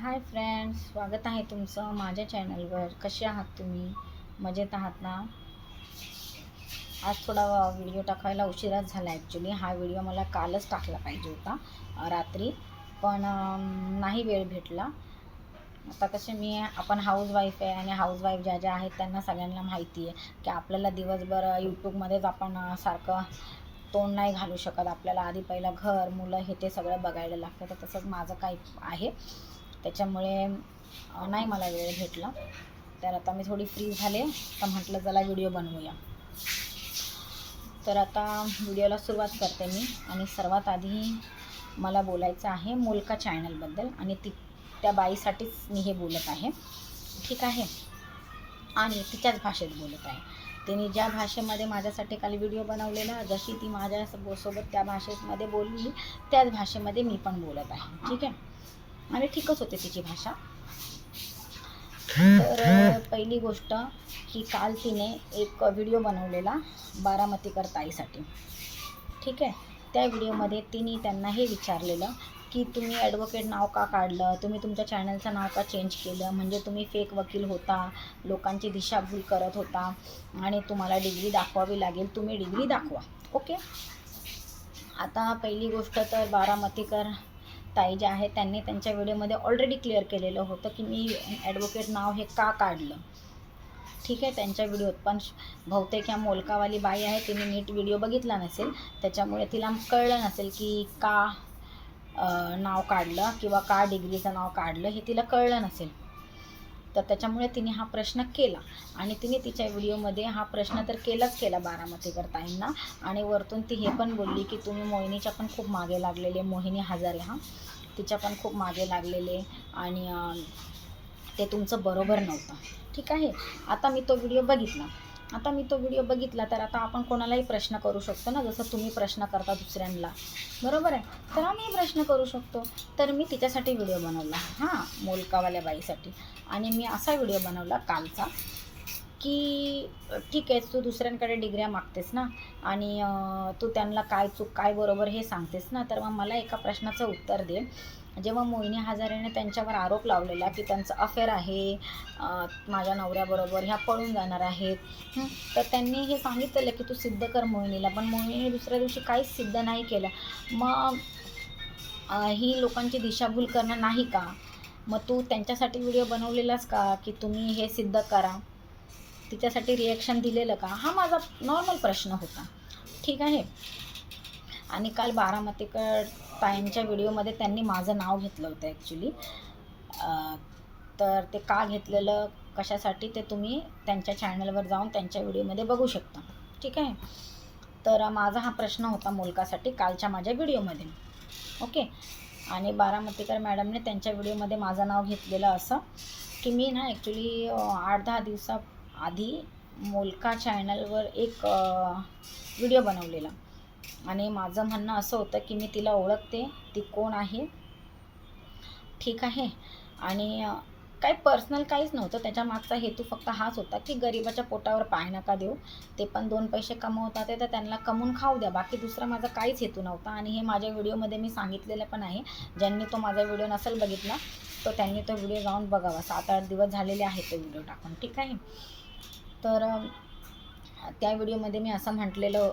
Hi friends स्वागत आहे तुमचं माझ्या चॅनलवर कसे आहात तुम्ही? मजेत आहात ना? आज थोडा व्हिडिओ टाकायला उशिराच झाला ॲक्च्युली हा व्हिडिओ मला कालच टाकला पाहिजे होता रात्री. पण नाही वेळ भेटला. आता कसे मी आपण हाऊसवाईफ आहे आणि हाऊसवाईफ ज्या ज्या आहेत त्यांना सगळ्यांना माहिती आहे की आपल्याला दिवसभर यूट्यूबमध्येच आपण सारखं तोंड नाही घालू शकत. आपल्याला आधी पहिलं घर मुलं हे ते सगळं बघायला लागतं. तर तसंच माझं काही आहे. त्याच्यामुळे नाही मला वेळ भेटला. तर आता मी थोडी फ्री झाले. तर म्हटलं चला व्हिडिओ बनवूया. तर आता व्हिडिओला सुरुवात करते मी. आणि सर्वात आधी मला बोलायचं आहे मोलका चॅनलबद्दल आणि ती त्या बाईसाठीच मी हे बोलत आहे. ठीक आहे? आणि तिच्याच भाषेत बोलत आहे. तिने ज्या भाषेमध्ये माझ्यासाठी काल व्हिडिओ बनवलेला जशी ती माझ्या सोबत त्या भाषेमध्ये बोलली त्याच भाषेमध्ये मी पण बोलत आहे. ठीक आहे? आणि ठीकच होते तिची भाषा. तर पहिली गोष्ट की काल तिने एक व्हिडिओ बनवलेला बारामतीकर ताईसाठी. ठीक आहे? त्या व्हिडिओमध्ये तिने त्यांना हे विचारलेलं की तुम्ही ॲडव्होकेट नाव का काढलं? तुम्ही तुमच्या चॅनलचं नाव का चेंज केलं? म्हणजे तुम्ही फेक वकील होता लोकांची दिशाभूल करत होता आणि तुम्हाला डिग्री दाखवावी लागेल तुम्ही डिग्री दाखवा. ओके आता पहिली गोष्ट तर बारामतीकर ताई जे आहे त्यांनी त्यांच्या व्हिडिओमध्ये ऑलरेडी क्लिअर केलेलं होतं की मी ॲडव्होकेट नाव हे का काढलं. ठीक आहे त्यांच्या व्हिडिओत पण श- बहुतेक ह्या मोलकावाली बाई आहे तिने नीट व्हिडिओ बघितला नसेल त्याच्यामुळे तिला कळलं नसेल की का नाव काढलं किंवा का डिग्रीचं नाव काढलं हे तिला कळलं नसेल. तर त्याच्यामुळे तिने हा प्रश्न केला. आणि तिने तिच्या व्हिडिओमध्ये हा प्रश्न तर केलाच केला बारामतीकर ताईंना आणि वरतून ती हे पण बोलली की तुम्ही मोहिनीच्या पण खूप मागे लागलेले मोहिनी हजारे हा. तिच्या पण खूप मागे लागलेले आणि ते तुमचं बरोबर नव्हतं. ठीक आहे? आता मी तो व्हिडिओ बघितला. आता मी तो व्हिडिओ बघितला तर आता आपण कोणालाही प्रश्न करू शकतो ना? जसं तुम्ही प्रश्न करता दुसऱ्यांना. बरोबर आहे? तर आम्ही प्रश्न करू शकतो. तर मी तिच्यासाठी व्हिडिओ बनवला. हां मोलकावाल्या बाईसाठी. आणि मी असा व्हिडिओ बनवला कालचा की ठीक आहे तू दुसऱ्यांकडे डिग्र्या मागतेस ना? आणि तू त्यांना काय चूक काय बरोबर हे सांगतेस ना? तर मग मला एका प्रश्नाचं उत्तर दे. जेव्हा मोहिनी हजारेने त्यांच्यावर आरोप लावलेला की त्यांचं अफेअर आहे माझ्या नवऱ्याबरोबर ह्या पळून जाणार आहेत तर त्यांनी हे सांगितलेलं की तू सिद्ध कर मोहिनीला पण मोहिनीने दुसऱ्या दिवशी काहीच सिद्ध नाही केलं. मग ही लोकांची दिशाभूल करणं नाही का? मग तू त्यांच्यासाठी व्हिडिओ बनवलेलाच का? की तुम्ही हे सिद्ध करा? तिच्यासाठी रिॲक्शन दिलेलं का? हा माझा नॉर्मल प्रश्न होता. ठीक आहे? आणि काल बारामतीकर ताईंच्या व्हिडिओमध्ये त्यांनी माझं नाव घेतलं होतं ॲक्च्युली तर ते का घेतलेलं कशासाठी ते तुम्ही त्यांच्या चॅनलवर जाऊन त्यांच्या व्हिडिओमध्ये बघू शकता. ठीक आहे? तर माझा हा प्रश्न होता मुलकासाठी कालच्या माझ्या व्हिडिओमध्ये. ओके? आणि बारामतीकर मॅडमने त्यांच्या व्हिडिओमध्ये माझं नाव घेतलेलं असं की मी ना ॲक्च्युली आठ दहा दिवसा आधी मोलका चॅनलवर एक व्हिडिओ बनवलेला. आणि माझं म्हणणं असं होतं की मी तिला ओळखते ती कोण आहे? ठीक आहे. आणि काही पर्सनल काहीच नव्हतं. त्याच्या मागचा हेतू फक्त हाच होता की गरिबाच्या पोटावर पाय नका देऊ. ते पण दोन पैसे कमवतात ते तर त्यांना कमवून खाऊ द्या. बाकी दुसरा माझा काहीच हेतू नव्हता. आणि हे माझ्या व्हिडिओमध्ये मी सांगितलेलं पण आहे. ज्यांनी तो माझा व्हिडिओ नसेल बघितला तर त्यांनी तो व्हिडिओ जाऊन बघावा. सात आठ दिवस झालेले आहेत ते व्हिडिओ टाकून. ठीक आहे? तर त्या व्हिडिओमध्ये मी असं म्हटलेलं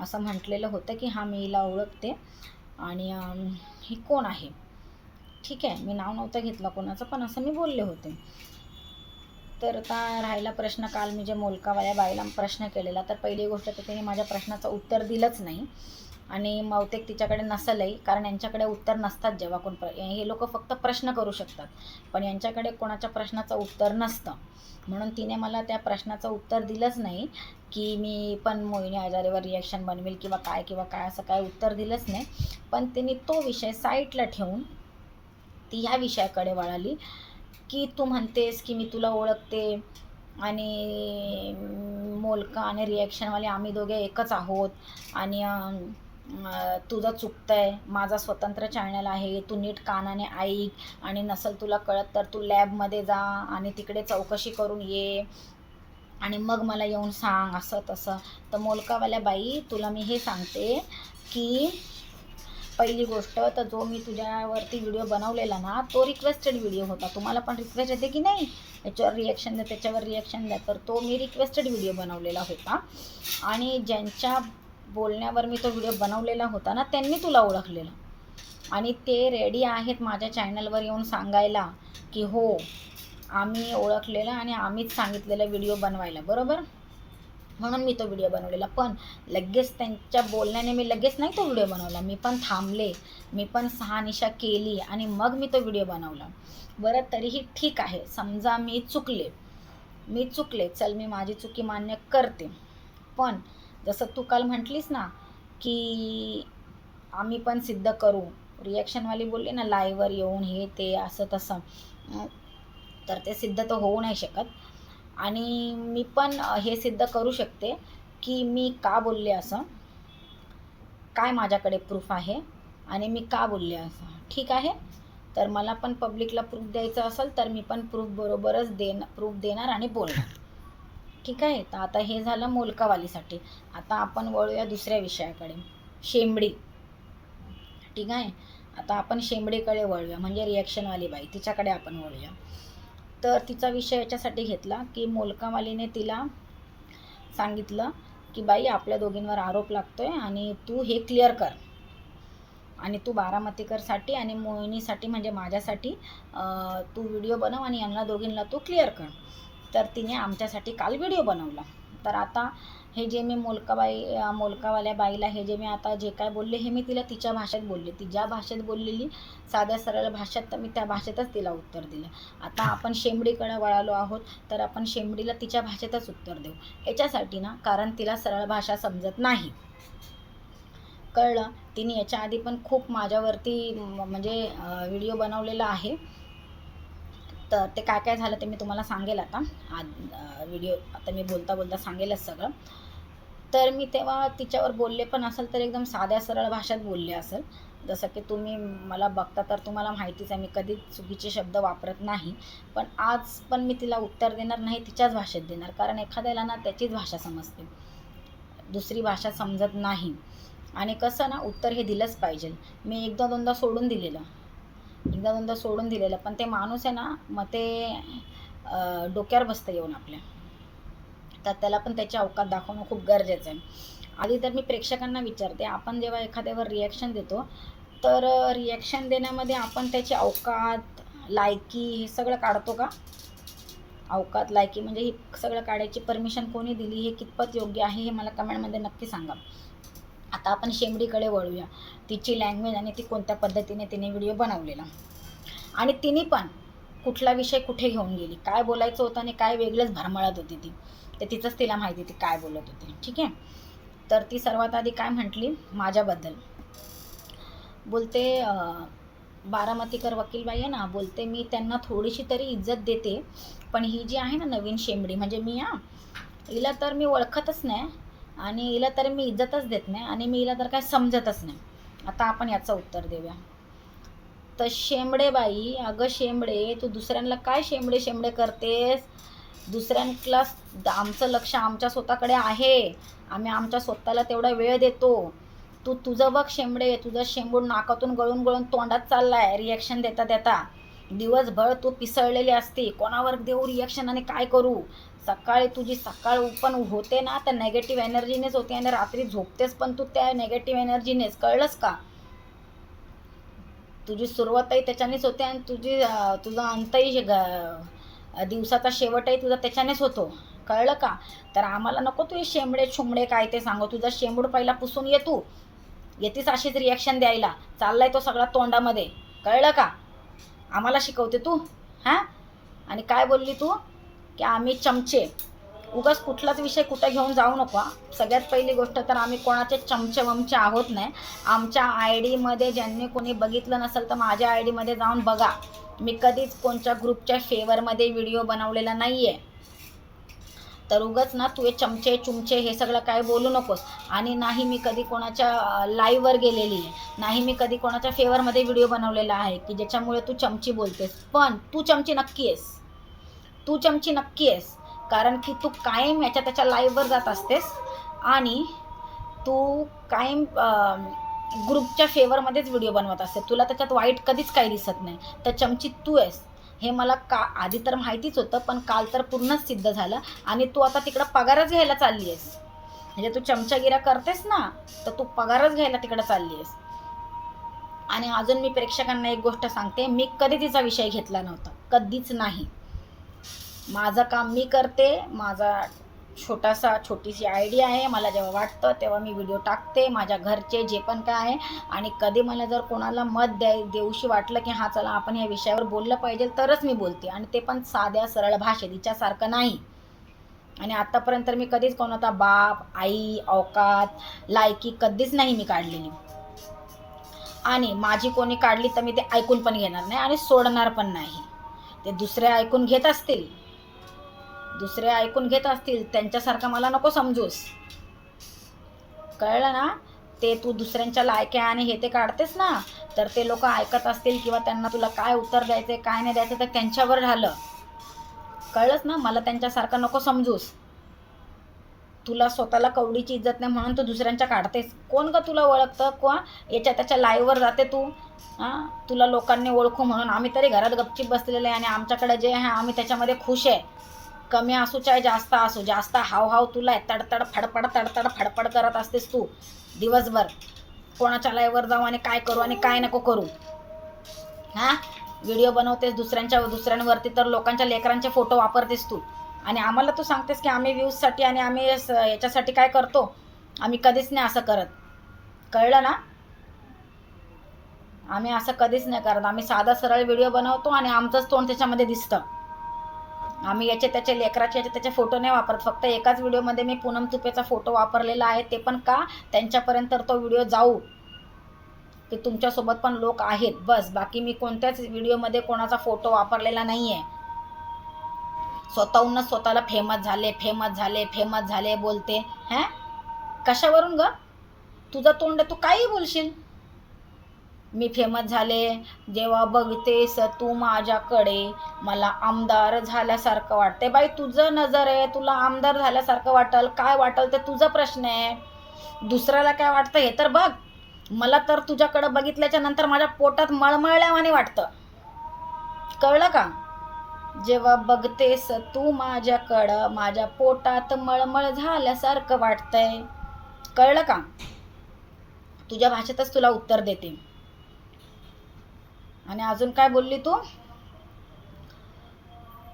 असं म्हटलेलं होतं की हा मी हिला ओळखते आणि ही कोण आहे? ठीक आहे मी नाव नव्हतं घेतलं कोणाचं पण असं मी बोलले होते. तर आता राहिला प्रश्न काल मी जे मोलकावाल्या बाईला प्रश्न केलेला तर पहिली गोष्ट तर तिने माझ्या प्रश्नाचं उत्तर दिलंच नाही. आणि बहुतेक तिच्याकडे नसलंही कारण यांच्याकडे उत्तर नसतात जेव्हा कोण प्र हे लोक फक्त प्रश्न करू शकतात. पण यांच्याकडे कोणाच्या प्रश्नाचं उत्तर नसतं. म्हणून तिने मला त्या प्रश्नाचं उत्तर दिलंच नाही की मी पण मोहिनी आजारीवर रिॲक्शन बनवेल किंवा काय किंवा काय असं काय उत्तर दिलंच नाही. पण तिने तो विषय साईटला ठेवून ती ह्या विषयाकडे वळाली की तू म्हणतेस की मी तुला ओळखते आणि मोलका आणि रिॲक्शनवाले आम्ही दोघे एकच आहोत आणि तुझं चुकतंय माझा स्वतंत्र चॅनल आहे तू नीट कानाने ऐक आणि नसल तुला कळत तर तू लॅबमध्ये जा आणि तिकडे चौकशी करून ये आणि मग मला येऊन सांग असं तसं. तर मोलकावाल्या बाई तुला मी हे सांगते की पहिली गोष्ट तर जो मी तुझ्यावरती व्हिडिओ बनवलेला ना तो रिक्वेस्टेड व्हिडिओ होता. तुम्हाला पण रिक्वेस्ट येते की नाही? याच्यावर रिॲक्शन द्या त्याच्यावर रिॲक्शन द्या. तर तो मी रिक्वेस्टेड व्हिडिओ बनवलेला होता. आणि ज्यांच्या बोलण्यावर मी तो व्हिडिओ बनवलेला होता ना त्यांनी तुला ओळखलेलं. आणि ते रेडी आहेत माझ्या चॅनलवर येऊन सांगायला की हो आम्ही ओळखलेलं आणि आम्हीच सांगितलेलं व्हिडिओ बनवायला बरोबर? म्हणून मी तो व्हिडिओ बनवलेला. पण लगेच त्यांच्या बोलण्याने मी लगेच नाही तो व्हिडिओ बनवला. मी पण थांबले मी पण सहानिशा केली आणि मग मी तो व्हिडिओ बनवला. बरं तरीही ठीक आहे. समजा मी चुकले. मी चुकले. चल मी माझी चुकी मान्य करते. पण जसं तू काल म्हटलीस ना की आम्ही पण सिद्ध करू. रिॲक्शनवाली बोलली ना लाईव्हवर येऊन हे ते असं तसं. तर ते सिद्ध तर होऊ नाही शकत. आणि मी पण हे सिद्ध करू शकते की मी का बोलले असं? काय माझ्याकडे प्रूफ आहे? आणि मी का बोलले असं? ठीक आहे? तर मला पण पब्लिकला प्रूफ द्यायचं असेल तर मी पण प्रूफ बरोबरच देन प्रूफ देणार आणि बोलणार. ठीक आहे तर आता हे झालं मोलकावालीसाठी. आता आपण वळूया दुसऱ्या विषयाकडे. शेंबडी. ठीक आहे? आता आपण शेंबडीकडे वळूया. म्हणजे रिॲक्शनवाली बाई. तिच्याकडे आपण वळूया. तर तिचा विषय याच्यासाठी घेतला की मोलकावालीने तिला सांगितलं की बाई आपल्या दोघींवर आरोप लागतोय आणि तू हे क्लिअर कर. आणि तू बारामतीकरसाठी आणि मोहिनीसाठी म्हणजे माझ्यासाठी तू व्हिडिओ बनव आणि यांना दोघींना तू क्लिअर कर. तर तिने आमच्यासाठी काल व्हिडिओ बनवला. तर आता हे जे मी मोलकाबाई मोलकावाल्या बाईला हे जे मी आता जे काय बोलले हे मी तिला तिच्या भाषेत बोलले. ती ज्या भाषेत बोललेली साध्या सरळ भाषेत तर मी त्या भाषेतच तिला उत्तर दिलं. आता आपण शेंबडीकडे वळालो आहोत तर आपण शेंबडीला तिच्या भाषेतच उत्तर देऊ. याच्यासाठी ना कारण तिला सरळ भाषा समजत नाही. कळलं? तिने याच्या आधी पण खूप माझ्यावरती म्हणजे व्हिडिओ बनवलेला आहे. तर ते काय काय झालं ते मी तुम्हाला सांगेल आता. आज व्हिडिओ आता मी बोलता बोलता सांगेलच सगळं. तर मी तेव्हा तिच्यावर बोलले पण असेल तर एकदम साध्या सरळ भाषेत बोलले असेल. जसं की तुम्ही मला बघता तर तुम्हाला माहितीच आहे मी कधीच चुकीचे शब्द वापरत नाही. पण आज पण मी तिला उत्तर देणार नाही तिच्याच भाषेत देणार. कारण एखाद्याला ना त्याचीच भाषा समजते. दुसरी भाषा समजत नाही. आणि कसं ना उत्तर हे दिलंच पाहिजे. मी एकदा दोनदा सोडून दिलेलं. एकदा दोनदा सोडून दिलेलं. पण ते माणूस आहे ना मग ते डोक्यावर बसतं येऊन आपल्या. तर त्याला पण त्याची अवकात दाखवणं खूप गरजेचं आहे. आधी तर मी प्रेक्षकांना विचारते आपण जेव्हा एखाद्यावर रिॲक्शन देतो तर रिॲक्शन देण्यामध्ये आपण त्याची अवकात लायकी हे सगळं काढतो का? अवकात लायकी म्हणजे ही सगळं काढायची परमिशन कोणी दिली हे कितपत योग्य आहे हे मला कमेंटमध्ये नक्की सांगा. आता आपण शेंबडीकडे वळूया. तिची लँग्वेज आणि ती कोणत्या पद्धतीने तिने व्हिडिओ बनवलेला. आणि तिने पण कुठला विषय कुठे घेऊन गेली? काय बोलायचं होतं आणि काय वेगळंच भरमळत होती ती? तर तिचंच तिला माहिती ती काय बोलत होती. ठीक आहे? तर ती सर्वात आधी काय म्हटली? माझ्याबद्दल. बोलते बारामतीकर वकीलबाई आहे ना बोलते मी त्यांना थोडीशी तरी इज्जत देते पण ही जी आहे ना नवीन शेंबडी म्हणजे मी हा हिला तर मी ओळखतच नाही आणि हिला तर मी इज्जतच देत नाही आणि मी हिला तर काय समजतच नाही. आता आपण याचं उत्तर देऊया. तर शेंबडे बाई अगं शेंबडे तू दुसऱ्यांना काय शेंबडे शेंबडे करतेस? दुसऱ्यांना आमचं लक्ष आमच्या स्वतःकडे आहे. आम्ही आमच्या स्वतःला तेवढा वेळ देतो. तू तुझं बघ शेंबडे तुझं शेंबूड नाकातून गळून गळून तोंडात चाललाय. रिॲक्शन देता देता. दिवसभर तू पिसळलेली असते. कोणावर देऊ रिॲक्शन आणि काय करू? सकाळी तुझी सकाळ पण होते ना तर नेगेटिव्ह एनर्जीनेच होते आणि रात्री झोपतेस पण तू त्या नेगेटिव्ह एनर्जीनेच कळलंस का? तुझी सुरुवातही त्याच्यानेच होते आणि तुझी तुझा अंतही ग- दिवसाचा शेवटही तुझा त्याच्यानेच होतो. कळलं का? तर आम्हाला नको तू शेंबडे छुंबडे काय ते सांगू. तुझा शेंबूड पहिला पुसून ये तू. येतीस अशीच रिॲक्शन द्यायला. चाललाय तो सगळा तोंडामध्ये. कळलं का? आम्हाला शिकवते तू हां? आणि काय बोलली तू? की आम्ही चमचे. उगाच कुठलाच विषय कुठं घेऊन जाऊ नको सगळ्यात पहिली गोष्ट तर आम्ही कोणाचे चमचे वमचे आहोत नाही. आमच्या आय डीमध्ये ज्यांनी कोणी बघितलं नसेल तर माझ्या आय डीमध्ये जाऊन बघा. मी कधीच कोणत्या ग्रुपच्या फेवरमध्ये व्हिडिओ बनवलेला नाही आहे तर उगाच ना तू हे चमचे चुमचे हे सगळं काय बोलू नकोस. आणि नाही मी कधी कोणाच्या लाईव्हवर गेलेली आहे नाही मी कधी कोणाच्या फेवरमध्ये व्हिडिओ बनवलेला आहे की ज्याच्यामुळे तू चमची बोलतेस. पण तू चमची नक्की आहेस. तू चमची नक्की आहेस. कारण की तू कायम याच्या त्याच्या लाईव्हवर जात असतेस. आणि तू कायम ग्रुपच्या फेवरमध्येच व्हिडिओ बनवत असते तुला त्याच्यात वाईट कधीच काही दिसत नाही. तर चमची तू आहेस. हे मला का आधी तर माहितीच होतं पण काल तर पूर्णच सिद्ध झालं. आणि तू आता तिकडं पगारच घ्यायला चालली आहेस. म्हणजे तू चमचागिरा करतेस ना तर तू पगारच घ्यायला तिकडं चालली आहेस. आणि अजून मी प्रेक्षकांना एक गोष्ट सांगते मी कधी तिचा विषय घेतला नव्हता कधीच नाही. माझं काम मी करते माझा छोटासा छोटीशी आयडिया आहे मला जेव्हा वाटतं तेव्हा मी व्हिडिओ टाकते माझ्या घरचे जे पण काय आहे. आणि कधी मला जर कोणाला मत द्याय देऊशी वाटलं की हा चला आपण या विषयावर बोललं पाहिजे तरच मी बोलते. आणि ते पण साध्या सरळ भाषेत हिच्यासारखं नाही. आणि आत्तापर्यंत मी कधीच कोणाचा बाप आई अवकात लायकी कधीच नाही मी काढलेली. आणि माझी कोणी काढली तर मी ते ऐकून पण घेणार नाही आणि सोडणार पण नाही. ते दुसरे ऐकून घेत असतील. दुसरे ऐकून घेत असतील त्यांच्यासारखं मला नको समजूस. कळलं ना? ते तू दुसऱ्यांच्या लायक्या आणि हे ते काढतेस ना तर ते लोक ऐकत असतील किंवा त्यांना तुला काय उत्तर द्यायचं काय नाही द्यायचं तर त्यांच्यावर झालं. कळलंच ना? मला त्यांच्यासारखं नको समजूस. तुला स्वतःला कवडीची इज्जत नाही म्हणून तू दुसऱ्यांच्या काढतेस. कोण का तुला ओळखतं? कोण? याच्या त्याच्या लाईव्हवर जाते तू. हां? तुला लोकांनी ओळखू म्हणून. आम्ही तरी घरात गपचीप बसलेले आहे आणि आमच्याकडे जे आहे आम्ही त्याच्यामध्ये खुश आहे. कमी असू चाहे जास्त असू जास्त हाव हाव तुला आहे. तडतड फडफड तडतड फडफड करत असतेस तू. दिवसभर. कोणाच्या लाईव्हवर जाऊ आणि काय करू आणि काय नको करू. हां? व्हिडिओ बनवतेस दुसऱ्यांच्या दुसऱ्यांवरती तर लोकांच्या लेकरांचे फोटो वापरतेस तू. आणि आम्हाला तू सांगतेस की आम्ही व्ह्यूजसाठी आणि आम्ही स- याच्यासाठी काय करतो? आम्ही कधीच नाही असं करत. कळलं ना? आम्ही असं कधीच नाही करत. आम्ही साधा सरळ व्हिडिओ बनवतो आणि आमचंच तोंड त्याच्यामध्ये दिसतं. आम्ही याचे त्याचे लेकराचे याचे त्याचे फोटो नाही वापरत. फक्त एकाच व्हिडिओमध्ये मी पूनम तुपेचा फोटो वापरलेला आहे ते पण का? त्यांच्यापर्यंत तो व्हिडिओ जाऊ. की तुमच्यासोबत पण लोक आहेत. बस. बाकी मी कोणत्याच व्हिडिओमध्ये कोणाचा फोटो वापरलेला नाही आहे स्वतःहूनच स्वतःला फेमस झाले फेमस झाले फेमस झाले बोलते. हॅ? कशावरून ग? तुझं तोंड तू काही बोलशील? मी फेमस झाले जेव्हा बघतेस तू माझ्याकडे. मला आमदार झाल्यासारखं वाटते बाई तुझं नजर आहे तुला आमदार झाल्यासारखं वाटल. काय वाटल ते तुझा प्रश्न आहे. दुसऱ्याला काय वाटतं हे तर बघ. मला तर तुझ्याकडं बघितल्याच्या नंतर माझ्या पोटात मळमळल्यावाने वाटतं. कळलं का? जेव्हा बघतेस तू माझ्याकडं माझ्या पोटात मळमळ झाल्यासारखं वाटतंय. कळलं का? तुझ्या भाषेतच तुला उत्तर देते. आणि अजून काय बोलली तू?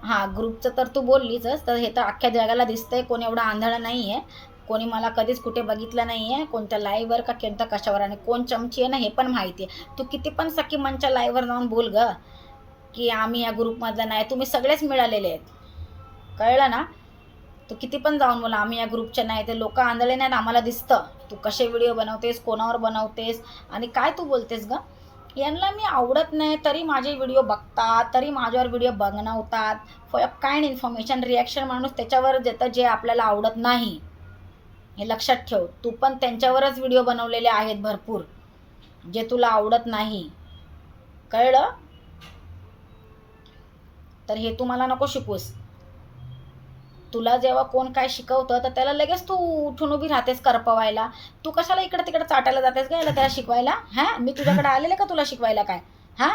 हां ग्रुपचं तर तू बोललीच तर हे तर अख्ख्या जगाला दिसतंय कोणी एवढं आंधळा नाही आहे कोणी मला कधीच कुठे बघितलं नाही आहे कोणत्या लाईव्हवर का कोणत्या कशावर आणि कोण चमची आहे ना हे पण माहिती आहे तू किती पण सखी मंच्या लाईव्हवर जाऊन बोल ग. की आम्ही या ग्रुपमधलं नाही. तुम्ही सगळेच मिळालेले आहेत. कळलं ना? तू किती पण जाऊन बोला आम्ही या ग्रुपच्या नाही. ते लोक आंधळे नाहीत आम्हाला दिसतं. तू कसे व्हिडिओ बनवतेस कोणावर बनवतेस आणि काय तू बोलतेस ग? यांना मी आवडत नाही तरी माझे व्हिडिओ बघतात तरी माझ्यावर व्हिडिओ बनवतात. फॉर काइंड इन्फॉर्मेशन रिॲक्शन माणूस त्याच्यावर देतं जे आपल्याला आवडत नाही. हे लक्षात ठेव. तू पण त्यांच्यावरच व्हिडिओ बनवलेले आहेत भरपूर जे तुला आवडत नाही. कळलं? तर हे तू मला नको शिकूस तुला जेव्हा कोण काय शिकवतं तर त्याला लगेच तू उठून उभी राहतेस करपवायला. तू कशाला इकडे तिकडे चाटायला जातेस का याला त्याला शिकवायला? हां? मी तुझ्याकडे आलेले का तुला शिकवायला काय? हां?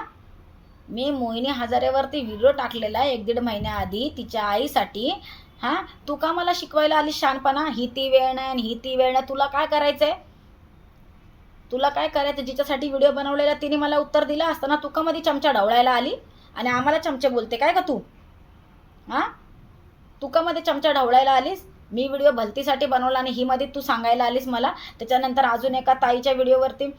मी मोहिनी हजारेवरती व्हिडिओ टाकलेला एक दीड महिन्याआधी तिच्या आईसाठी. हां? तू का मला शिकवायला आली शानपणा ही ती वेळ नाही आणि ही ती वेळ नाही. तुला काय करायचंय? तुला काय करायचं जिच्यासाठी व्हिडिओ बनवलेला तिने मला उत्तर दिलं असताना तू का मध्ये चमचा ढवळायला आली? आणि आम्हाला चमचे बोलते काय का तू? हां? तू का मध्ये चमचा ढवळायला आलीस? मी व्हिडिओ भलतीसाठी बनवला आणि ही मध्ये तू सांगायला आलीस मला. त्याच्यानंतर अजून एका ताईच्या व्हिडिओवरती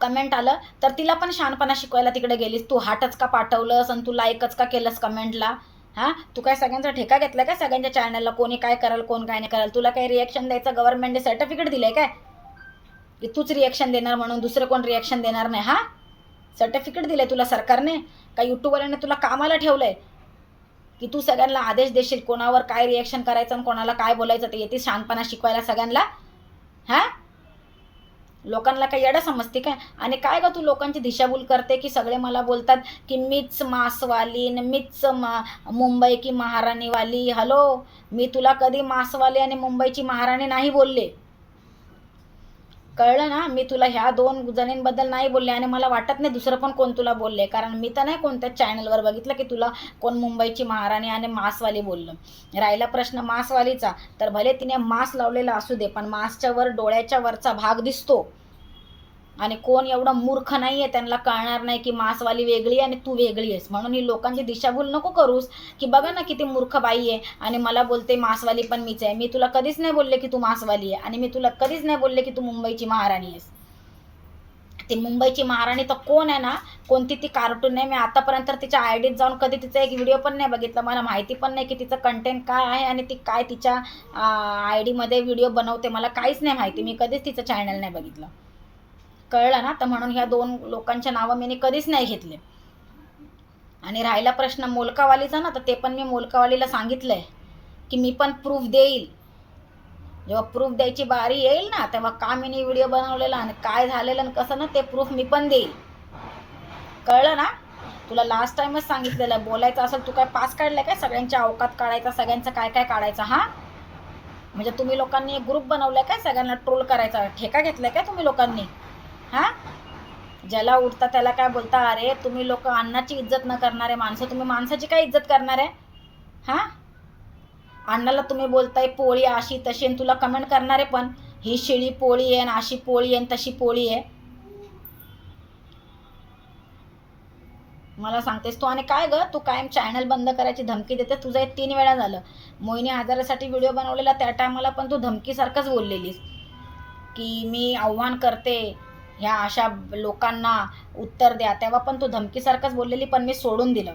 कमेंट आलं. तर तिला पण शहाणपणा शिकवायला तिकडे गेलीस. तू हाटच का पाठवलंस आणि तू लाईकच का केलंस कमेंटला हां? तू काय सगळ्यांचा ठेका घेतला काय सगळ्यांच्या चॅनलला कोणी काय कराल कोण काय नाही कराल? तुला काही रिॲक्शन द्यायचं? गव्हर्नमेंटने सर्टिफिकेट दिलं आहे काय? की तूच रिॲक्शन देणार म्हणून दुसरं कोण रिॲक्शन देणार नाही हां? सर्टिफिकेट दिलं आहे तुला सरकारने? का यूट्यूबवाल्याने तुला कामाला ठेवलं आहे की तू सगळ्यांना आदेश देशील कोणावर काय रिॲक्शन करायचं आणि कोणाला काय बोलायचं ते येते शानपणा शिकवायला सगळ्यांना? हां? लोकांना काही येडा समजते काय? आणि काय का तू लोकांची दिशाभूल करते की सगळे मला बोलतात की मीच मासवाली न मीच मा मुंबई की महाराणीवाली? हॅलो मी तुला कधी मासवाली आणि मुंबईची महाराणी नाही बोलले. कळलं ना मी तुला ह्या दोन जणींबद्दल नाही बोलले आणि मला वाटत नाही दुसरं पण कोण तुला बोलले. कारण मी तर नाही कोणत्याच चॅनलवर बघितलं की तुला कोण मुंबईची महाराणी आणि मासवाली बोललं. राहिला प्रश्न मासवालीचा. तर भले तिने मास लावलेला असू दे पण मासच्या वर डोळ्याच्या वरचा भाग दिसतो. आणि कोण एवढं मूर्ख नाही आहे त्यांना कळणार नाही की मासवाली वेगळी आणि तू वेगळी आहेस. म्हणून ही लोकांची दिशाभूल नको करूस की बघा ना किती मूर्ख बाई आहे आणि मला बोलते मासवाली पण मीच आहे. मी तुला कधीच नाही बोलले की तू मासवाली आहे आणि मी तुला कधीच नाही बोलले की तू मुंबईची महाराणी आहेस. ती मुंबईची महाराणी तर कोण आहे ना? कोणती ती कार्टून नाही. मी आतापर्यंत तिच्या आय डीत जाऊन कधी तिचा एक व्हिडिओ पण नाही बघितला. मला माहिती पण नाही की तिचं कंटेंट काय आहे आणि ती काय तिच्या आय डीमध्ये व्हिडिओ बनवते. मला काहीच नाही माहिती. मी कधीच तिचं चॅनल नाही बघितलं. कळलं ना तर म्हणून ह्या दोन लोकांच्या नावं मी कधीच नाही घेतले. आणि राहिला प्रश्न मोलकावालीचा ना तर ते पण मी मोलकावालीला सांगितलंय की मी पण प्रूफ देईल. जेव्हा प्रूफ द्यायची बारी येईल ना तेव्हा का मी व्हिडिओ बनवलेला आणि काय झालेलं आणि कसं ना ते प्रूफ मी पण देईल. कळलं ना? तुला लास्ट टाइमच सांगितलेलं बोलायचं असेल तू काय पास काढलं काय? सगळ्यांच्या अवकात काढायचा सगळ्यांचं काय काय काढायचं हा? म्हणजे तुम्ही लोकांनी एक ग्रुप बनवलाय काय? सगळ्यांना ट्रोल करायचा ठेका घेतलाय काय तुम्ही लोकांनी? हां? ज्याला उठता त्याला काय बोलता? अरे तुम्ही लोक अन्नाची इज्जत न करणारे माणसं तुम्ही माणसाची काय इज्जत करणार? आहे हां? अण्णाला तुम्ही बोलताय पोळी अशी तशी आणि तुला कमेंट करणारे पण. ही शिळी पोळी आहे आणि अशी पोळी आहे तशी पोळी आहे. मला सांगतेस तू. आणि काय ग? तू कायम चॅनल बंद करायची धमकी देते तुझं हे तीन वेळा झालं. मोहिनी आजारासाठी व्हिडिओ बनवलेला त्या टायमाला पण तू धमकीसारखंच बोललेलीस. की मी आव्हान करते ह्या अशा लोकांना उत्तर द्या. तेव्हा पण तू धमकीसारखंच बोललेली पण मी सोडून दिलं.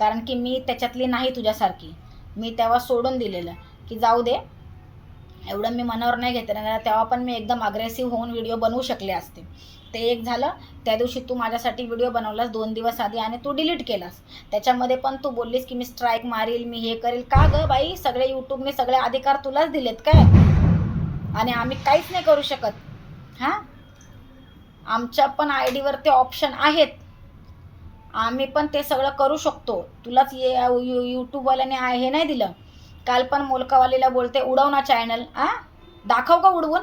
कारण की मी त्याच्यातली नाही तुझ्यासारखी. मी तेव्हा सोडून दिलेलं. की जाऊ दे. एवढं मी मनावर नाही घेते ना तेव्हा पण मी एकदम अग्रेसिव्ह होऊन व्हिडिओ बनवू शकले असते. ते एक झालं. त्या दिवशी तू माझ्यासाठी व्हिडिओ बनवलास दोन दिवस आधी आणि तू डिलीट केलास. त्याच्यामध्ये पण तू बोललीस की मी स्ट्राईक मारील मी हे करेल. का ग बाई? सगळे यूट्यूबने सगळे अधिकार तुलाच दिलेत काय? आणि आम्ही काहीच नाही करू शकत. हां? आमच्या पण आय डीवर ते ऑप्शन आहेत. आम्ही पण ते सगळं करू शकतो. तुलाच ये यू यूट्यूबवाल्याने आ- हे नाही दिलं. काल पण मोलकावालीला बोलते उडव ना चॅनल आ? दाखव का उडवून?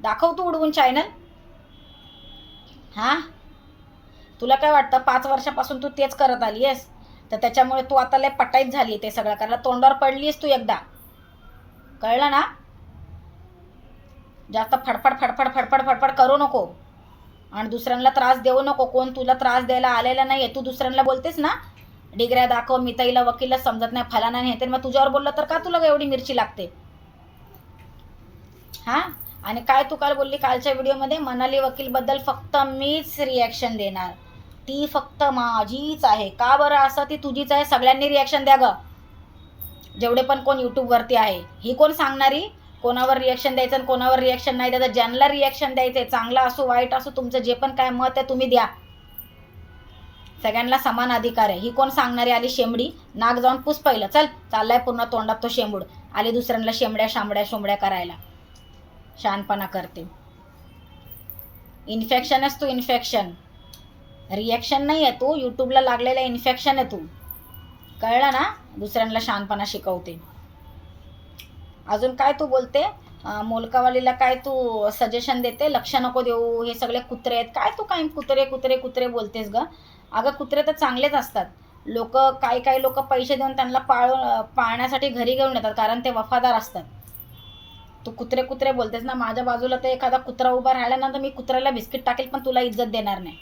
दाखव तू उडवून चॅनल हां? तुला काय वाटतं? पाच वर्षापासून तू तेच करत आली आहेस तर त्याच्यामुळे तू आता लय पटाईत झाली ते सगळं. कारण तोंडावर पडलीस तू एकदा. कळलं ना? जास्त फडफड फडफड फडफड फडफड करू नको. आणि दुसऱ्यांना त्रास देऊ नको कोण तुला त्रास द्यायला आलेला नाही आहे तू दुसऱ्यांना बोलतेस ना डिग्र्या दाखव मिताईला वकीलला समजत नाही फलाना नाही तर मग तुझ्यावर बोललं तर का तुला एवढी मिरची लागते? हां? आणि काय तू काल बोलली कालच्या व्हिडिओमध्ये? मनाली वकीलबद्दल फक्त मीच रिॲक्शन देणार. ती फक्त माझीच आहे. का बरं असं? ती तुझीच आहे. सगळ्यांनी रिॲक्शन द्या ग. जेवढे पण कोण यूट्यूबवरती आहे ही कोण सांगणारी? कोणावर रिॲक्शन द्यायचं आणि कोणावर रिॲक्शन नाही द्यायचं. ज्यांना रिॲक्शन द्यायचं आहे चांगला असो वाईट असो तुमचं जे पण काय मत आहे तुम्ही द्या. सगळ्यांना समान अधिकार आहे. ही कोण सांगणारी आली शेंबडी? नाक जाऊन पुस पहिलं. चल चाललाय पूर्ण तोंडात तो शेंबूड. आली दुसऱ्यांना शेंबड्या शांबड्या शोंबड्या करायला. शहाणपणा करते. इन्फेक्शनच तू इन्फेक्शन रिॲक्शन नाही आहे तू. यूट्यूबला लागलेलं इन्फेक्शन आहे तू. कळलं ना? दुसऱ्यांना शहाणपणा शिकवते. अजून काय तू बोलते? मोलकावालीला काय तू सजेशन देते? लक्ष नको देऊ हे सगळे कुत्रे आहेत. काय तू काय कुत्रे कुत्रे कुत्रे बोलतेस ग? अगं कुत्रे तर चांगलेच असतात. लोक काही काही लोक पैसे देऊन त्यांना पाळून पाळण्यासाठी घरी घेऊन येतात कारण ते वफादार असतात. तू कुत्रे कुत्रे बोलतेस ना माझ्या बाजूला तर एखादा कुत्रा उभा राहिला ना तर मी कुत्र्याला बिस्किट टाकेल पण तुला इज्जत देणार नाही.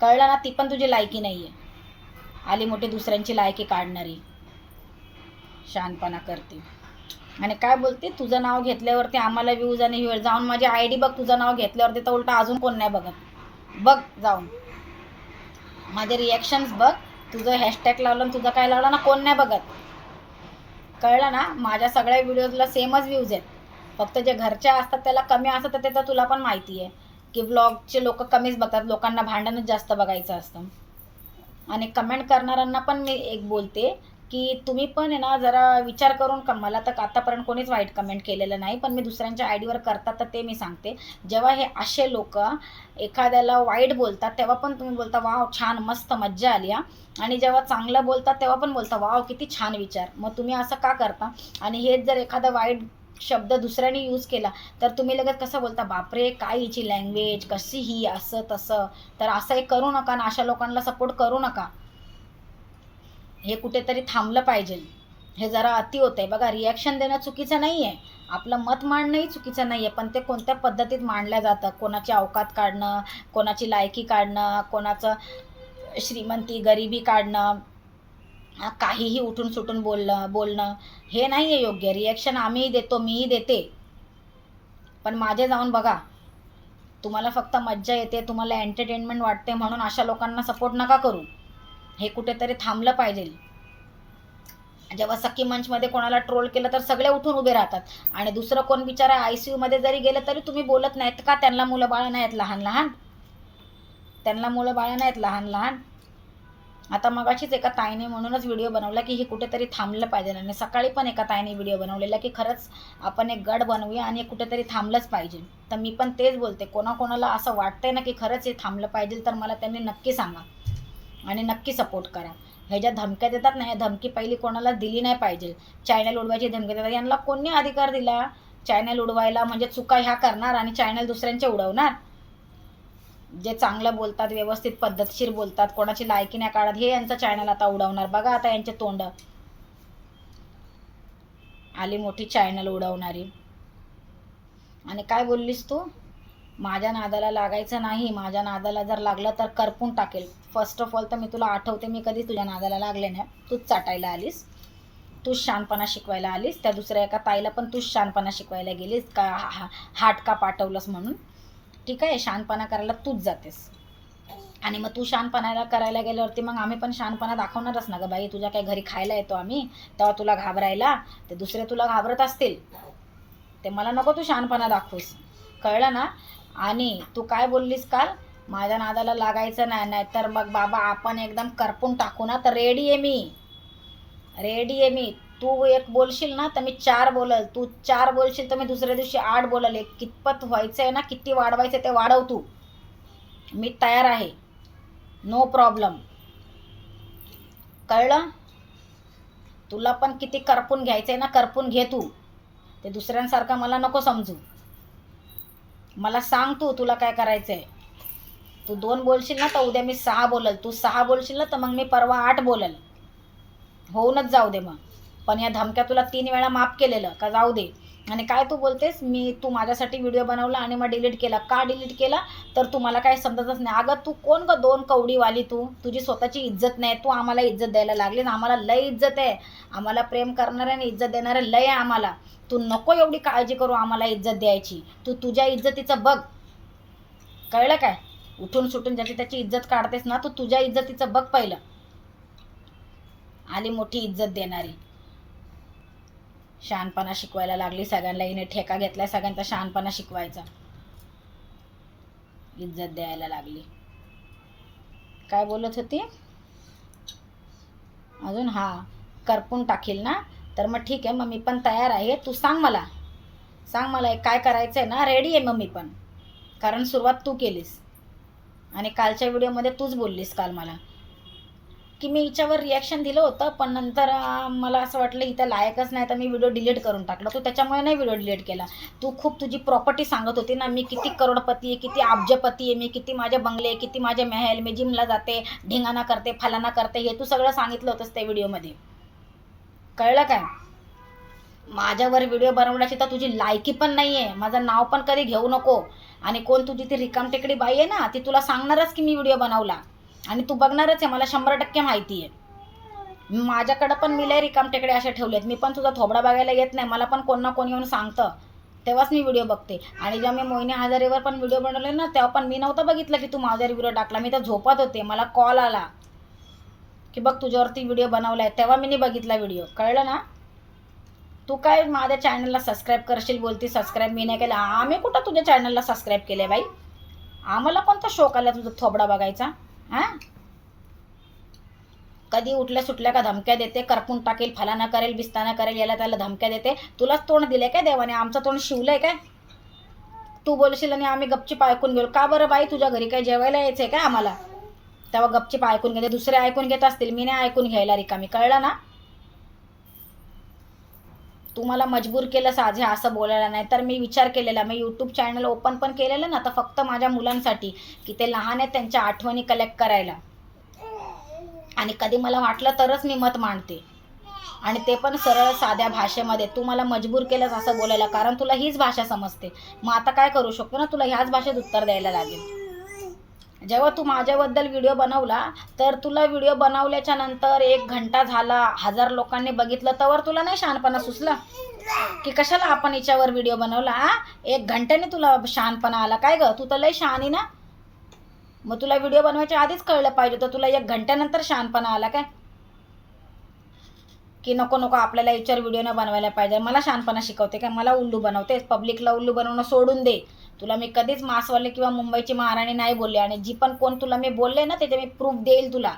कळलं ना ती पण तुझी लायकी नाही आहे आली मोठी दुसऱ्यांची लायकी काढणारी. शानपणा करते. आणि काय बोलते तुझं नाव घेतल्यावरती आम्हाला व्ह्यूज आणि वेळ जाऊन माझी आय डी बघ तुझं नाव घेतल्यावरती तर उलटा अजून कोण नाही बघत. बघ जाऊन. माझे रिॲक्शन्स बघ तुझं हॅशटॅग लावलं तुझं काय लावलं ना कोण नाही बघत. कळलं ना? माझ्या सगळ्या व्हिडिओजला सेमच व्ह्यूज आहेत. फक्त जे घरच्या असतात त्याला कमी असतात तर ते तर तुला पण माहिती आहे. की ब्लॉगचे लोक कमीच बघतात लोकांना भांडणच जास्त बघायचं असतं. आणि कमेंट करणाऱ्यांना पण मी एक बोलते की तुम्ही पण आहे ना जरा विचार करून का मला तर आतापर्यंत कोणीच वाईट कमेंट केलेलं नाही पण मी दुसऱ्यांच्या आय डीवर करतात तर ते मी सांगते. जेव्हा हे असे लोक एखाद्याला वाईट बोलतात तेव्हा पण तुम्ही बोलता वाव छान मस्त मज्जा आली हा. आणि जेव्हा चांगलं बोलतात तेव्हा पण बोलता वाव किती छान विचार. मग तुम्ही असं का करता? आणि हेच जर एखादा वाईट शब्द दुसऱ्याने यूज केला तर तुम्ही लगेच कसं बोलता बापरे काय हिची लँग्वेज कशी ही असं तसं तर असं हे करू नका ना अशा लोकांना सपोर्ट करू नका. हे कुठेतरी थांबलं पाहिजे. हे जरा अति होतं आहे बघा रिॲक्शन देणं चुकीचं नाही आहे आपलं मत मांडणंही चुकीचं नाही आहे पण ते कोणत्या पद्धतीत मांडलं जातं? कोणाची अवकात काढणं कोणाची लायकी काढणं कोणाचं श्रीमंती गरिबी काढणं काहीही उठून सुटून बोलणं बोलणं हे नाही आहे योग्य. रिॲक्शन आम्हीही देतो मीही देते. पण माझे जाऊन बघा. तुम्हाला फक्त मज्जा येते तुम्हाला एंटरटेनमेंट वाटते म्हणून अशा लोकांना सपोर्ट नका करू. हे कुठेतरी थांबलं पाहिजे. जेव्हा सखी मंचमध्ये कोणाला ट्रोल केलं तर सगळे उठून उभे राहतात. आणि दुसरं कोण बिचारा आय सी यूमध्ये जरी गेलं तरी तुम्ही बोलत नाहीत का? त्यांना मुलं बाळं नाहीत लहान लहान. त्यांना मुलं बाळं नाहीत लहान लहान. आता मगाशीच एका ताईने म्हणूनच व्हिडिओ बनवला की हे कुठेतरी थांबलं पाहिजे. आणि सकाळी पण एका ताईने व्हिडिओ बनवलेला की खरंच आपण एक गड बनवूया आणि हे कुठेतरी थांबलंच पाहिजे. तर मी पण तेच बोलते. कोणाकोणाला असं वाटतंय ना की खरंच हे थांबलं पाहिजे तर मला त्यांनी नक्की सांगा. आणि नक्की सपोर्ट करा. ह्या ज्या धमक्या देतात ना ह्या धमकी पहिली कोणाला दिली नाही पाहिजे. चॅनल उडवायची धमकी देतात. यांना कोणी अधिकार दिला? चॅनल उडवायला म्हणजे चुका ह्या करणार आणि चॅनल दुसऱ्यांचे उडवणार? जे चांगलं बोलतात व्यवस्थित पद्धतशीर बोलतात कोणाची लायकी नाही काढत हे यांचं चॅनल आता उडवणार. बघा आता यांचे तोंड. आली मोठी चॅनल उडवणारी. आणि काय बोललीस तू? माझ्या नादाला लागायचं नाही. माझ्या नादाला जर लागलं तर करपून टाकेल. फर्स्ट ऑफ ऑल तर मी तुला आठवते मी कधीच तुझ्या नादाला लागले नाही. तूच चाटायला आलीस. तू शानपणा शिकवायला आलीस. त्या दुसऱ्या एका ताईला पण तू शानपणा शिकवायला गेलीस. का हा- हा- हाट का पाठवलंस म्हणून. ठीक आहे? शानपणा करायला तूच जातेस. आणि मग तू शानपणाला करायला गेल्यावरती मग आम्ही पण शानपणा दाखवणारच ना गं बाई. तुझ्या काही घरी खायला येतो आम्ही तेव्हा तुला घाबरायला ते दुसरे तुला घाबरत असतील. ते मला नको तू शानपणा दाखवूस. कळलं ना? आणि तू काय बोललीस काल? माझ्या नादाला लागायचं नाही नाहीतर मग बाबा आपण एकदम करपून टाकू ना. तर रेडी आहे मी. रेडी आहे मी. तू एक बोलशील ना तर मी चार बोलल. तू चार बोलशील तर मी दुसऱ्या दिवशी आठ बोलल. एक कितपत व्हायचं आहे ना किती वाढवायचं ते वाढव तू. मी तयार आहे. नो प्रॉब्लेम कळलं? तुला पण किती करपून घ्यायचं आहे ना करपून घे तू. ते दुसऱ्यांसारखं मला नको समजू. मला सांग तू तुला काय करायचं आहे तू दोन बोलशील ना तर उद्या मी सहा बोलल. तू सहा बोलशील ना तर मग मी परवा आठ बोलल. होऊनच जाऊ दे मग. पण या धमक्या तुला तीन वेळा माफ केलेलं का जाऊ दे. आणि काय तू बोलतेस? मी तू माझ्यासाठी व्हिडिओ बनवला आणि मग डिलीट केला. का डिलीट केला? तर तू मला काय समजतच नाही. अगं तू कोण ग दोन कवडीवाली तू? तुझी स्वतःची इज्जत नाही. तू आम्हाला इज्जत द्यायला लागली आम्हाला लय इज्जत आहे. आम्हाला प्रेम करणारे आणि इज्जत देणारे लय आहे आम्हाला. तू नको एवढी काळजी करू आम्हाला इज्जत द्यायची. तू तुझ्या इज्जतीचं बघ. कळलं काय? उठून सुटून ज्याची त्याची इज्जत काढतेस ना तू तुझ्या इज्जतीचं बघ पहिलं. आली मोठी इज्जत देणारी. शहाणपणा शिकवायला लागली सगळ्यांना हिने ठेका घेतलाय सगळ्यांचा शहाणपणा शिकवायचा. इज्जत द्यायला लागली. काय बोलत होती? अजून? हा. करपून टाकील ना? तर मग ठीक आहे मग मी पण तयार आहे. तू सांग मला. सांग मला काय करायचं आहे ना? रेडी आहे मग मी पण. कारण सुरुवात तू केलीस. आणि कालच्या व्हिडिओमध्ये तूच बोललीस काल मला. की मी हिच्यावर रिॲक्शन दिलं होतं पण नंतर मला असं वाटलं इथं लायकच नाही तर मी व्हिडिओ डिलीट करून टाकला. तू त्याच्यामुळे नाही व्हिडिओ डिलीट केला. तू खूप तुझी प्रॉपर्टी सांगत होती ना मी किती करोडपती आहे किती अब्जपती आहे मी किती माझे बंगले आहे, किती माझे महल मी जिमला जाते ढिंगाणा करते फलाना करते हे तू सगळं सांगितलं होतंस त्या व्हिडिओमध्ये. कळलं काय? माझ्यावर व्हिडिओ बनवण्याची तर तुझी लायकी पण नाही आहे माझं नाव पण कधी घेऊ नको. आणि कोण तुझी ती रिकाम टेकडी बाई आहे ना ती तुला सांगणारच की मी व्हिडिओ बनवला. आणि तू बघणारच आहे मला शंभर टक्के माहिती आहे. माझ्याकडं पण मी लय रिकामटेकडे असे ठेवलेत मी पण तुझा थोबडा बघायला येत नाही. मला पण कोण ना कोण येऊन सांगतं. तेव्हाच मी व्हिडिओ बघते. आणि जेव्हा मी मोहिनी हजारेवर पण व्हिडिओ बनवले ना तेव्हा पण मी नव्हतं बघितलं की तू माझ्यावर व्हिडिओ टाकला. मी तर झोपत होते. मला कॉल आला की बघ तुझ्यावरती व्हिडिओ बनवला आहे तेव्हा मी नाही बघितला व्हिडिओ. कळलं ना? तू काय माझ्या चॅनलला सबस्क्राईब करशील बोलती सबस्क्राईब मी नाही केलं. आम्ही कुठं तुझ्या चॅनलला सबस्क्राईब केले बाई? आम्हाला कोणता शोक आला तुझा थोबडा बघायचा? हां? कधी उठल्या सुटल्या का धमक्या देते करपून टाकेल फलाना करेल बिस्ताना करेल याला त्याला धमक्या देते. तुलाच तोंड दिले काय देवाने? आमचं तोंड शिवलंय काय? तू बोलशील आणि आम्ही गपचीप ऐकून घेऊ. का बरं बाई तुझ्या घरी काय जेवायला यायचंय काय आम्हाला? तेव्हा गपचीप ऐकून घेते. दुसरे ऐकून घेत असतील. मी नाही ऐकून घ्यायला रिकामी. कळलं ना? तू मला मजबूर केलं साजे असं बोलायला नाही. तर मी विचार केलेला मी यूट्यूब चॅनल ओपन पण केलेलं ना तर फक्त माझ्या मुलांसाठी की ते लहान आहेत त्यांच्या आठवणी कलेक्ट करायला. आणि कधी मला वाटलं तरच मी मत मांडते. आणि ते पण सरळ साध्या भाषेमध्ये तू मला मजबूर केलंस असं बोलायला कारण तुला हीच भाषा समजते. मग आता काय करू शकतो ना? तुला ह्याच भाषेत उत्तर द्यायला लागेल. जेव्हा तू माझ्याबद्दल व्हिडिओ बनवला तर तुला व्हिडिओ बनवल्याच्या नंतर एक घंटा झाला. हजार लोकांनी बघितलं तर तुला नाही शहाणपणा सुचला? की कशाला आपण हिच्यावर व्हिडिओ बनवला एक घंट्याने तुला शहाणपणा आला. काय ग? तू तर लय शहाणी ना? मग तुला व्हिडिओ बनवायच्या आधीच कळलं पाहिजे तर तुला एक घंट्यानंतर शहाणपणा आला काय? की नको नको आपल्याला याच्यावर व्हिडिओ न बनवायला पाहिजे. मला शहाणपणा शिकवते काय? मला उल्लू बनवते पब्लिकला उल्लू बनवणं सोडून दे. तुला मी कधीच मासवाले किंवा मुंबईची महाराणी नाही बोलले आणि जी पण कोण तुला मी बोलले ना त्याचे मी प्रूफ देईल तुला.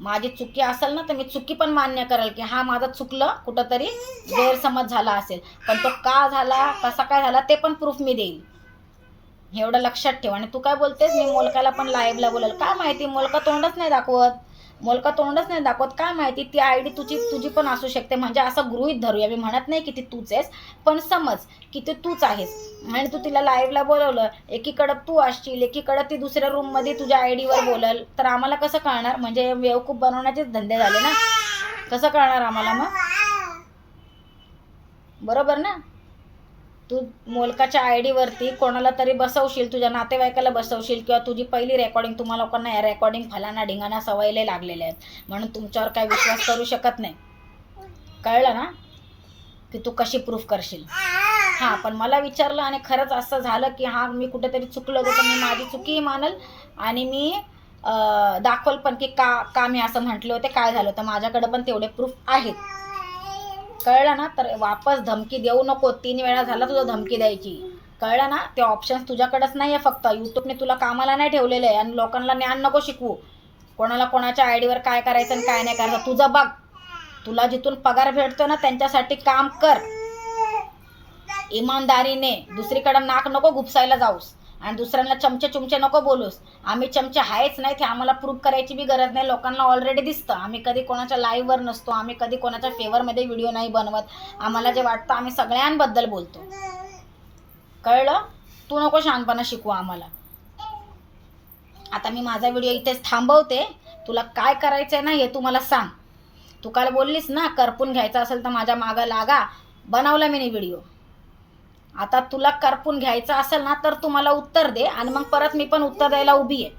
माझी चुकी असेल ना तर मी चुकी पण मान्य करेल की हा माझं चुकलं कुठंतरी गैरसमज झाला असेल. पण तो का झाला कसा काय झाला ते पण प्रूफ मी देईल. एवढं लक्षात ठेव. आणि तू काय बोलतेस? मी मोलकाला पण लाईव्हला बोलेल. काय माहिती मोलका तोंडच नाही दाखवत. मोलका तोंडच नाही दाखवत. काय माहिती ती आय डी तुझी तुझी पण असू शकते. म्हणजे असं गृहीत धरूया मी म्हणत नाही की ती तूच आहेस पण समज की ते तूच आहेस. आणि तू तिला लाईव्हला बोलवलं एकीकडं तू असशील एकीकडं ती दुसऱ्या रूममध्ये तुझ्या आय डीवर बोलल तर आम्हाला कसं कळणार? म्हणजे बेवकूफ बनवण्याचेच धंदे झाले ना? कसं कळणार आम्हाला मग? बरोबर ना? तू मोलकाच्या आय डीवरती कोणाला तरी बसवशील तुझ्या नातेवाईकाला बसवशील किंवा तुझी पहिली रेकॉर्डिंग तुम्हाला लोकांना या रेकॉर्डिंग फलाना ढिंगाणा सवयले लागलेले आहेत. म्हणून तुमच्यावर काही विश्वास करू शकत नाही. कळलं ना? की तू कशी प्रूफ करशील? हां पण मला विचारलं आणि खरंच असं झालं की हां मी कुठेतरी चुकलो होतं तर मी माझी चुकीही मानल आणि मी दाखवल पण की का का मी असं म्हटलं होते काय झालं होतं. माझ्याकडे पण तेवढे प्रूफ आहेत. कळलं ना तर वापस धमकी देऊ नको. तीन वेळा झाला तुझं धमकी द्यायची. कळलं ना? ते ऑप्शन्स तुझ्याकडंच नाही आहे फक्त यूट्यूबने तुला कामाला नाही ठेवलेलं आहे आणि लोकांना ज्ञान नको शिकवू कोणाला कोणाच्या आय डीवर काय करायचं आणि काय नाही करायचं. तुझं बघ. तुला जिथून पगार भेटतो ना त्यांच्यासाठी काम कर. इमानदारीने. दुसरीकडं नाक नको घुपसायला जाऊस. आणि दुसऱ्यांना चमचे चुमचे नको बोलूस. आम्ही चमचे आहेच नाही ते आम्हाला प्रूव्ह करायची बी गरज नाही. लोकांना ऑलरेडी दिसतं. आम्ही कधी कोणाच्या लाईव्हवर नसतो आम्ही कधी कोणाच्या फेवरमध्ये व्हिडिओ नाही बनवत. आम्हाला जे वाटतं आम्ही सगळ्यांबद्दल बोलतो. कळलं? तू नको शहाणपणा शिकू आम्हाला. आता मी माझा व्हिडिओ इथेच थांबवते. तुला काय करायचं आहे ना हे तू मला सांग. तू काल बोललीस ना करपून घ्यायचं असेल तर माझ्या मागं लागा. बनवला मी व्हिडिओ आता तुला करपून घ्यायचं असेल ना तर तू मला उत्तर दे आणि मग परत मी पण उत्तर द्यायला उभी आहे.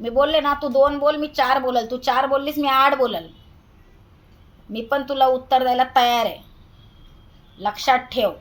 मी बोलले ना तू दोन बोल मी चार बोलल. तू चार बोललीस मी आठ बोलल. मी पण तुला उत्तर द्यायला तयार आहे. लक्षात ठेव.